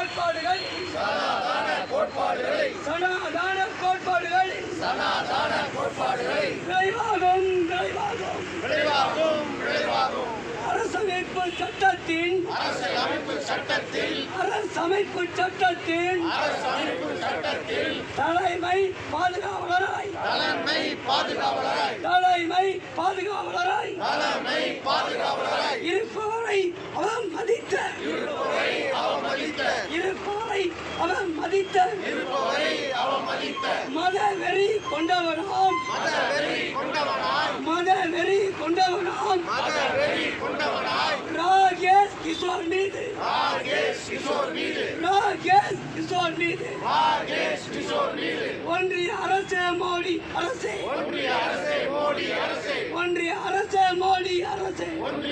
கோட்பாடுகள். கோட்பாடுகள். விளைவாகும் விளைவாகும் அரசமைப்பு சட்டத்தின். அரசமைப்பு சட்டத்தின். தலைமை பாதுகாவலராய். தலைமை பாதுகாவலராய். தலைமை பாதுகாவலராய் தலைமை பாதுகாவலராய் இருப்பவரை அவன் மதித்த அவமதித்த. இருப்பவரை அவன் மதித்த மத வெறி கொண்டவனாம். மத வெறி கொண்டவனாம். ராகேஷ் கிஷோர் மீது. ராகேஷ் கிஷோர் மீது. ராகேஷ் கிஷோர் மீது ஒன்றிய அரசே மோடி அரசே. ஒன்றிய அரசே மோடி அரசே. ஒன்றிய அரசே மோடி அரசே ஒன்றிய